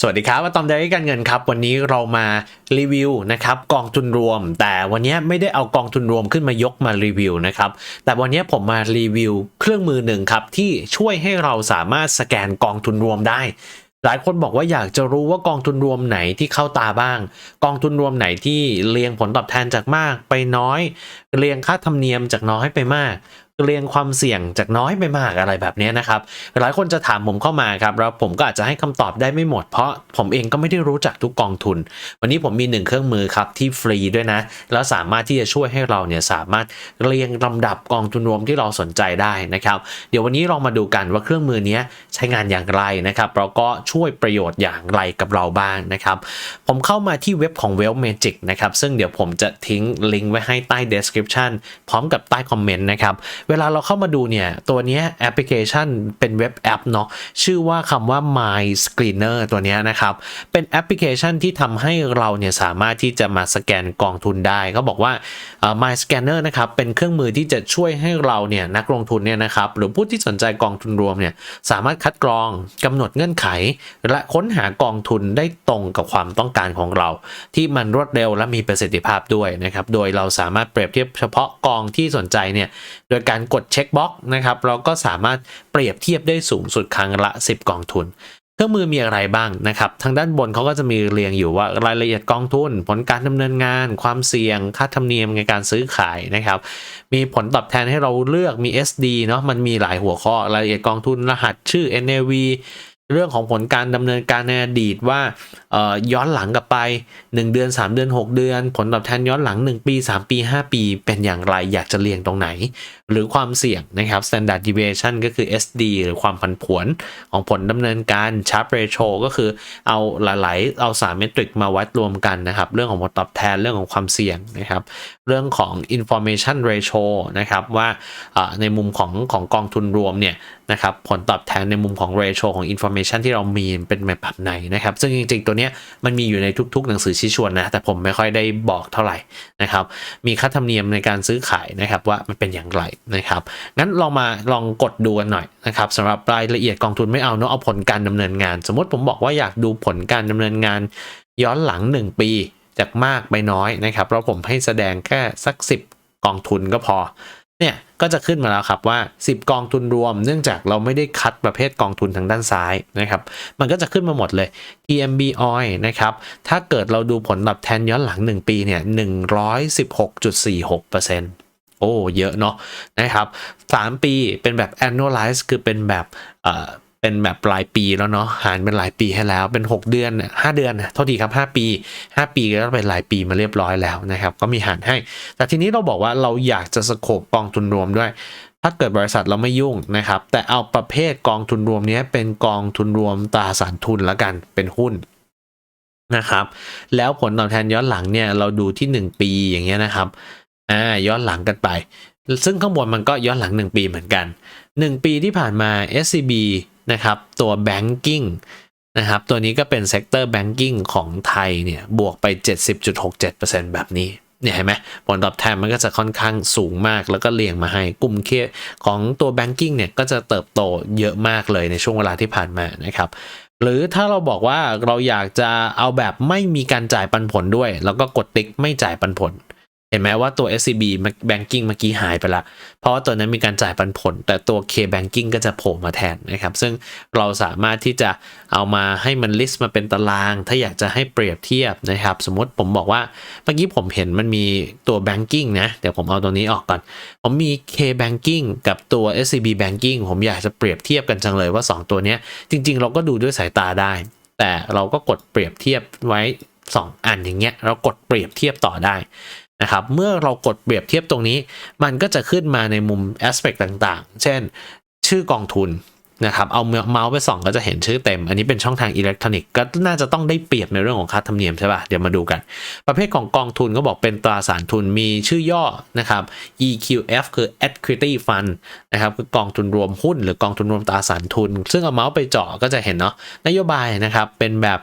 สวัสดีครับมาตอมเดลี่การเงินครับ วันนี้เรามารีวิวนะครับกองทุนรวม แต่วันนี้ไม่ได้เอากองทุนรวมขึ้นมายกมารีวิวนะครับแต่วันนี้ผมมารีวิวเครื่องมือหนึ่งครับที่ช่วยให้เราสามารถสแกนกองทุนรวมได้ หลายคนบอกว่าอยากจะรู้ว่ากองทุนรวมไหนที่เข้าตาบ้าง กองทุนรวมไหนที่เรียงผลตอบแทนจากมากไปน้อย เรียงค่าธรรมเนียมจากน้อยไปมาก เรียงความเสี่ยงจากน้อยไปมากอะไรแบบนี้นะครับหลายคนจะถามผมเข้ามาครับแล้วผมก็อาจจะให้คำตอบได้ไม่หมด เพราะผมเองก็ไม่ได้รู้จักทุกกองทุน วันนี้ผมมีหนึ่งเครื่องมือครับที่ฟรีด้วยนะ แล้วสามารถที่จะช่วยให้เราเนี่ยสามารถเรียงลำดับกองทุนรวมที่เราสนใจได้นะครับเดี๋ยววันนี้เรามาดูกันว่าเครื่องมือนี้ใช้งานอย่างไรนะครับแล้วก็ช่วยประโยชน์อย่างไรกับเราบ้างนะครับผมเข้ามาที่เว็บของ w e l l Magic นะครับซึ่งเดี๋ยวผมจะทิ้งลิงก์ไว้ให้ใต้ description พร้อมกับใต้คอมเมนต์นะครับเวลาเราเข้ามาดูเนี่ย ตัวนี้แอปพลิเคชันเป็นเว็บแอปเนาะชื่อว่าคำว่า My Screener ตัวนี้นะครับ เป็นแอปพลิเคชันที่ทำให้เราเนี่ยสามารถที่จะมาสแกนกองทุนได้เขาบอกว่า My Scanner นะครับเป็นเครื่องมือที่จะช่วยให้เราเนี่ยนักลงทุนเนี่ยนะครับหรือผู้ที่สนใจกองทุนรวมเนี่ยสามารถคัดกรองกำหนดเงื่อนไข และค้นหากองทุนได้ตรงกับความต้องการของเรา ที่มันรวดเร็วและมีประสิทธิภาพด้วยนะครับโดยเราสามารถเปรียบเทียบเฉพาะกองที่สนใจเนี่ยโดยการกดเช็คบ็อกนะครับเราก็สามารถเปรียบเทียบได้สูงสุดครั้งละ 10 กองทุน เครื่องมือมีอะไรบ้างนะครับ ทางด้านบนเขาก็จะมีเรียงอยู่ว่ารายละเอียดกองทุน ผลการดำเนินงาน ความเสี่ยง ค่าธรรมเนียมในการซื้อขายนะครับ มีผลตอบแทนให้เราเลือกมี SD เนาะมันมีหลายหัวข้อรายละเอียดกองทุนรหัสชื่อ NAV เรื่องของผลการดำเนินการในอดีตว่าย้อนหลังกลับไป 1 เดือน 3 เดือน 6 เดือน ผลตอบแทนย้อนหลัง 1 ปี 3 ปี 5 ปี เป็นอย่างไรอยากจะเรียงตรงไหน หรือความเสี่ยงนะครับ standard deviation ก็คือ SD หรือความผันผวนของผลดำเนินการ sharp ratio ก็คือเอาหลายๆ เอา3เมตริกมาวัดรวมกันนะครับ เรื่องของผลตอบแทนเรื่องของความเสี่ยงนะครับ เรื่องของ information ratio นะครับว่าในมุมของของกองทุนรวมเนี่ยนะครับผลตอบแทนในมุมของ ratio ของ information ที่เรามีเป็นแบบไหนนะครับ ซึ่งจริง ๆ ตัวเนี้ยมันมีอยู่ในทุก ๆ หนังสือชี้ชวนนะ แต่ผมไม่ค่อยได้บอกเท่าไหร่นะครับ มีค่าธรรมเนียมในการซื้อขายนะครับว่ามันเป็นอย่างไรนะครับ งั้นลองมาลองกดดูกันหน่อยนะครับสำหรับรายละเอียดกองทุนไม่เอาเนาะเอาผลการดำเนินงาน สมมติผมบอกว่าอยากดูผลการดำเนินงาน ย้อนหลัง 1 ปีจากมากไปน้อยนะครับแล้วผมให้แสดงแค่สัก 10 กองทุนก็พอ เนี่ยก็จะขึ้นมาแล้วครับว่า 10 กองทุนรวม เนื่องจากเราไม่ได้คัดประเภทกองทุนทางด้านซ้ายนะครับ มันก็จะขึ้นมาหมดเลย TMB Oil นะครับ ถ้าเกิดเราดูผลตอบแทนย้อนหลัง 1 ปีเนี่ย 116.46%โอ้ เยอะเนาะนะครับ 3 ปีเป็นแบบ annualize คือเป็นแบบ เป็นแบบรายปีแล้วเนาะหารเป็นรายปีให้แล้วเป็น 6 เดือน5เดือนนะโทษทีครับ 5 ปี 5 ปีก็เป็นรายปีมาเรียบร้อยแล้วนะครับ ก็มีหารให้ แต่ทีนี้เราบอกว่าเราอยากจะสโคปกองทุนรวมด้วย ถ้าเกิดบริษัทเราไม่ยุ่งนะครับ แต่เอาประเภทกองทุนรวมนี้เป็นกองทุนรวมตราสารทุนแล้วกันเป็นหุ้นนะครับ แล้วผลตอบแทนย้อนหลังเนี่ยเราดูที่ 1 ปีอย่างเงี้ยนะครับอ่าย้อนหลังกันไป ซึ่งข้างบนมันก็ย้อนหลัง 1 ปีเหมือนกัน 1 ปีที่ผ่านมา SCB นะครับตัว banking นะครับตัวนี้ก็เป็นเซกเตอร์แบงกิ้งของไทยเนี่ยบวกไป 70.67%แบบนี้เนี่ยเห็นไหมผลตอบแทนมันก็จะค่อนข้างสูงมากแล้วก็เรียงมาให้กลุ่มเคของตัวแบงกิ้งเนี่ยก็จะเติบโตเยอะมากเลยในช่วงเวลาที่ผ่านมานะครับหรือถ้าเราบอกว่าเราอยากจะเอาแบบไม่มีการจ่ายปันผลด้วย แล้วก็กดติ๊กไม่จ่ายปันผล ห็นไหมว่าตัว SCB Banking เมื่อกี้หายไปละ เพราะว่าตัวนั้นมีการจ่ายปันผล แต่ตัว K Banking ก็จะโผล่มาแทนนะครับ ซึ่งเราสามารถที่จะเอามาให้มันลิสต์มาเป็นตาราง ถ้าอยากจะให้เปรียบเทียบนะครับ สมมติผมบอกว่าเมื่อกี้ผมเห็นมันมีตัว Banking นะ เดี๋ยวผมเอาตัวนี้ออกก่อน ผมมี K Banking กับตัว SCB Banking ผมอยากจะเปรียบเทียบกันจังเลยว่า 2 ตัวนี้จริง ๆ เราก็ดูด้วยสายตาได้ แต่เราก็กดเปรียบเทียบไว้ 2 อันอย่างเงี้ยเรากดเปรียบเทียบต่อได้ นะครับ เมื่อเรากดเปรียบเทียบตรงนี้ มันก็จะขึ้นมาในมุม aspect ต่างๆ เช่น ชื่อกองทุนนะครับ เอาเมาส์ไปส่องก็จะเห็นชื่อเต็ม อันนี้เป็นช่องทางอิเล็กทรอนิกส์ก็น่าจะต้องได้เปรียบในเรื่องของค่าธรรมเนียมใช่ป่ะ เดี๋ยวมาดูกัน ประเภทของกองทุนก็บอกเป็นตราสารทุนมีชื่อย่อนะครับ EQF คือ Equity Fund นะครับคือกองทุนรวมหุ้น หรือกองทุนรวมตราสารทุน ซึ่งเอาเมาส์ไปเจาะก็จะเห็นเนาะนโยบายนะครับเป็นแบบ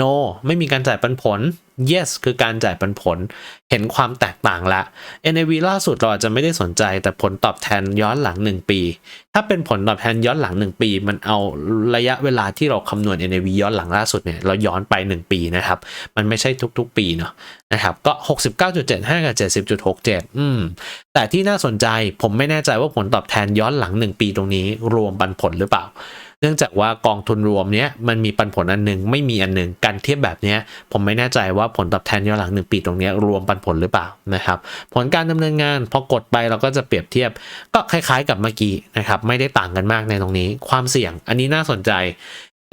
no ไม่มีการจ่ายปันผล yes คือการจ่ายปันผล เห็นความแตกต่างละ NAV ล่าสุดเราอาจจะไม่ได้สนใจ แต่ผลตอบแทนย้อนหลัง 1 ปี ถ้าเป็นผลตอบแทนย้อนหลัง 1 ปี มันเอาระยะเวลาที่เราคำนวณ NAV ย้อนหลังล่าสุดเนี่ยเราย้อนไป 1 ปีนะครับ มันไม่ใช่ทุกๆ ปีเนาะนะครับ ก็ 69.75 กับ 70.67 อืม แต่ที่น่าสนใจผมไม่แน่ใจว่าผลตอบแทนย้อนหลัง 1 ปีตรงนี้รวมปันผลหรือเปล่า เนื่องจากว่ากองทุนรวมเนี้ยมันมีปันผลอันหนึ่งไม่มีอันหนึ่งการเทียบแบบเนี้ยผมไม่แน่ใจว่าผลตอบแทนย้อนหลัง 1 ปีตรงเนี้ยรวมปันผลหรือเปล่านะครับผลการดำเนินงานพอกดไปเราก็จะเปรียบเทียบก็คล้ายๆกับเมื่อกี้นะครับไม่ได้ต่างกันมากในตรงนี้ ความเสี่ยงอันนี้น่าสนใจ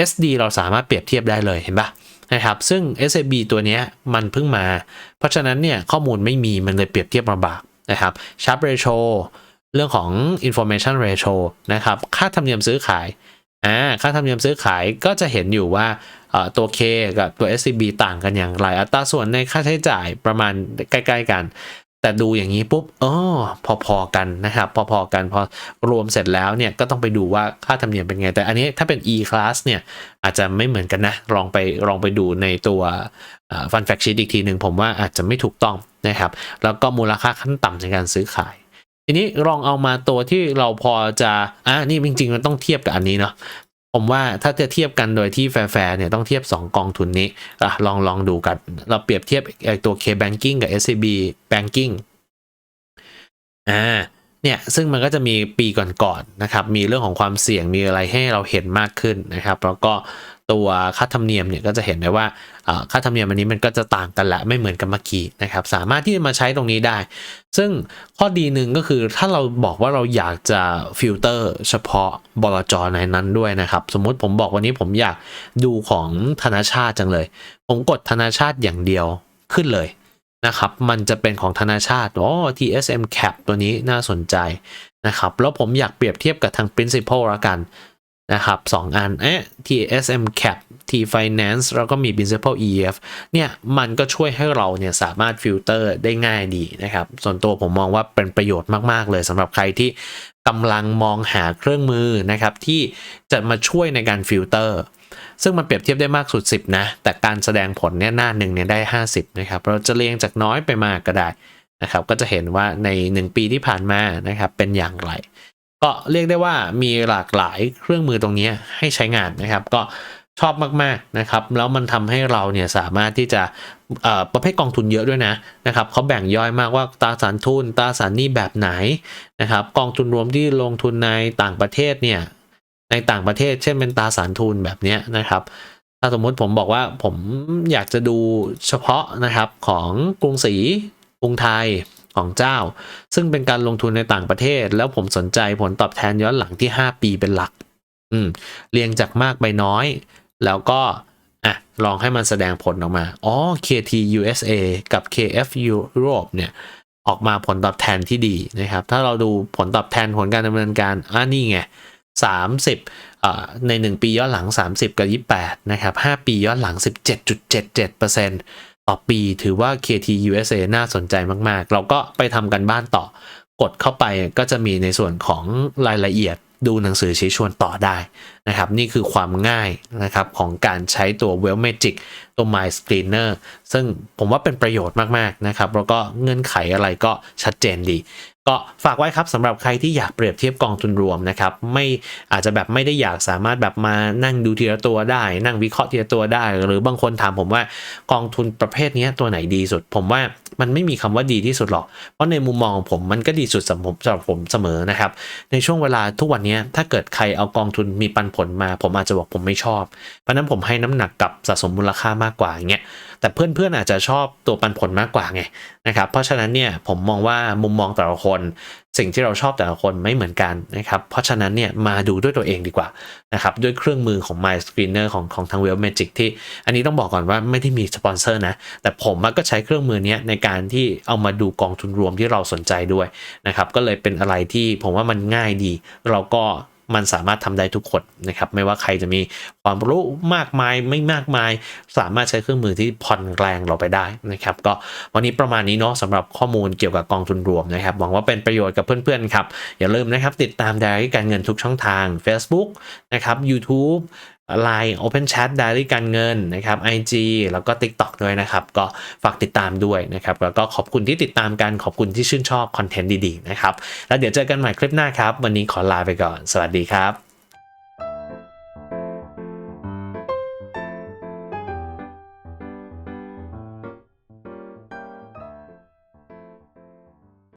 SD เราสามารถเปรียบเทียบได้เลยเห็นปะนะครับซึ่ง SAB ตัวเนี้ยมันเพิ่งมา เพราะฉะนั้นเนี่ยข้อมูลไม่มีมันเลยเปรียบเทียบลำบากนะครับ Sharp Ratio เรื่องของ information ratio นะครับ ค่าธรรมเนียมซื้อขาย อ่าค่าธรรมเนียมซื้อขายก็จะเห็นอยู่ว่าตัว K กับตัว SCB ต่างกันอย่างไร อัตราส่วนในค่าใช้จ่ายประมาณใกล้ๆกัน แต่ดูอย่างนี้ปุ๊บอ๋อพอๆกันนะครับ พอๆกันพอรวมเสร็จแล้วเนี่ยก็ต้องไปดูว่าค่าธรรมเนียมเป็นไง แต่อันนี้ถ้าเป็น E class เนี่ยอาจจะไม่เหมือนกันนะลองไปลองไปดูในตัวฟันแฟกชีตอีกทีหนึ่งผมว่าอาจจะไม่ถูกต้องนะครับ แล้วก็มูลค่าขั้นต่ำในการซื้อขาย ทีนี้ลองเอามาตัวที่เราพอจะอะนี่จริงๆมันต้องเทียบกับอันนี้เนาะผมว่าถ้าจะเทียบกันโดยที่แฟร์ๆเนี่ยต้องเทียบ 2 กองทุนนี้อะลองลองดูกัน เราเปรียบเทียบตัว K Banking กับ SCB Banking อ่าเนี่ยซึ่งมันก็จะมีปีก่อนๆนะครับ มีเรื่องของความเสี่ยงมีอะไรให้เราเห็นมากขึ้นนะครับ แล้วก็ ตัวค่าธรรมเนียมเนี่ยก็จะเห็นได้ว่าค่าธรรมเนียมอันนี้มันก็จะต่างกันละไม่เหมือนกับเมื่อกี้นะครับสามารถที่จะมาใช้ตรงนี้ได้ ซึ่งข้อดีหนึ่งก็คือถ้าเราบอกว่าเราอยากจะฟิลเตอร์เฉพาะบลจในนั้นด้วยนะครับสมมุติผมบอกวันนี้ผมอยากดูของธนาชาติจังเลย ผมกดธนาชาติอย่างเดียวขึ้นเลยนะครับ มันจะเป็นของธนาชาติ อ๋อ TSM Cap ตัวนี้น่าสนใจนะครับ แล้วผมอยากเปรียบเทียบกับทาง Principal ละกัน นะครับสองอันเอ๊ะ TSM Cap T Finance แล้วก็มี Principal EF เนี่ยมันก็ช่วยให้เราเนี่ยสามารถฟิลเตอร์ได้ง่ายดีนะครับ ส่วนตัวผมมองว่าเป็นประโยชน์มาก ๆ เลยสำหรับใครที่กำลังมองหาเครื่องมือนะครับที่จะมาช่วยในการฟิลเตอร์ซึ่งมันเปรียบเทียบได้มากสุด 10 นะ แต่การแสดงผลเนี่ยหน้าหนึ่งเนี่ยได้ 50 นะครับ เราจะเรียงจากน้อยไปมากก็ได้นะครับ ก็จะเห็นว่าใน 1 ปีที่ผ่านมานะครับเป็นอย่างไร ก็เรียกได้ว่ามีหลากหลายเครื่องมือตรงนี้ให้ใช้งานนะครับ ก็ชอบมากๆนะครับ แล้วมันทำให้เราเนี่ยสามารถที่จะประเภทกองทุนเยอะด้วยนะนะครับเขาแบ่งย่อยมากว่าตราสารทุนตราสารหนี้แบบไหนนะครับ กองทุนรวมที่ลงทุนในต่างประเทศเนี่ยในต่างประเทศ เช่นเป็นตราสารทุนแบบนี้นะครับ ถ้าสมมุติผมบอกว่าผมอยากจะดูเฉพาะนะครับของกรุงศรีกรุงไทย ของเจ้า ซึ่งเป็นการลงทุนในต่างประเทศ แล้วผมสนใจผลตอบแทนย้อนหลังที่ 5 ปีเป็นหลัก อืมเรียงจากมากไปน้อย แล้วก็อะลองให้มันแสดงผลออกมา อ๋อ KT USA กับ KF Europe เนี่ย ออกมาผลตอบแทนที่ดีนะครับ ถ้าเราดูผลตอบแทนผลการดำเนินการอ่านี่ไง 30 ใน 1 ปีย้อนหลัง 30 กับ 28 นะครับ 5 ปีย้อนหลัง 17.77% ต่อปีถือว่า KT USA น่าสนใจมาก ๆ เราก็ไปทำกันบ้านต่อกดเข้าไปก็จะมีในส่วนของรายละเอียดดูหนังสือชี้ชวนต่อได้ นะครับนี่คือความง่ายนะครับของการใช้ตัว Well Magic ตัว My Screener ซึ่งผมว่าเป็นประโยชน์มาก ๆ นะครับ แล้วก็เงื่อนไขอะไรก็ชัดเจนดี ก็ฝากไว้ครับสำหรับใครที่อยากเปรียบเทียบกองทุนรวมนะครับ ไม่อาจจะแบบไม่ได้อยากสามารถแบบมานั่งดูทีละตัวได้ นั่งวิเคราะห์ทีละตัวได้ หรือบางคนถามผมว่ากองทุนประเภทนี้ตัวไหนดีสุด ผมว่ามันไม่มีคำว่าดีที่สุดหรอก เพราะในมุมมองผมมันก็ดีสุดสำหรับผมเสมอนะครับในช่วงเวลาทุกวันนี้ถ้าเกิดใครเอากองทุนมีปันผลมา ผมอาจจะบอกผมไม่ชอบ เพราะนั้นผมให้น้ำหนักกับสะสมมูลค่ามากกว่าอย่างเงี้ยแต่เพื่อนๆอาจจะชอบตัวปันผลมากกว่าไงนะครับเพราะฉะนั้นเนี่ยผมมองว่ามุมมองแต่ละคน สิ่งที่เราชอบแต่ละคนไม่เหมือนกันนะครับเพราะฉะนั้นเนี่ยมาดูด้วยตัวเองดีกว่านะครับด้วยเครื่องมือของ My Screener ของของทาง Well Magic ที่ อันนี้ต้องบอกก่อนว่าไม่ได้มีสปอนเซอร์นะแต่ผมก็ใช้เครื่องมือนี้ในการที่เอามาดูกองทุนรวมที่เราสนใจด้วยนะครับก็เลยเป็นอะไรที่ผมว่ามันง่ายดี เราก็ มันสามารถทำได้ทุกคนนะครับไม่ว่าใครจะมีความรู้มากมายไม่มากมาย สามารถใช้เครื่องมือที่ผ่อนแรงเราไปได้นะครับก็วันนี้ประมาณนี้เนาะสำหรับข้อมูลเกี่ยวกับกองทุนรวมนะครับหวังว่าเป็นประโยชน์กับเพื่อนๆครับอย่าลืมนะครับติดตามดาริการเงินทุกช่องทาง Facebook นะครับ YouTube Line Open Chat Diary การเงินนะครับ IG แล้วก็ TikTok ด้วยนะครับ ก็ฝากติดตามด้วยนะครับ แล้วก็ขอบคุณที่ติดตามกัน ขอบคุณที่ชื่นชอบคอนเทนต์ดีๆนะครับ แล้วเดี๋ยวเจอกันใหม่คลิปหน้าครับ วันนี้ขอลาไปก่อน สวัสดีครับ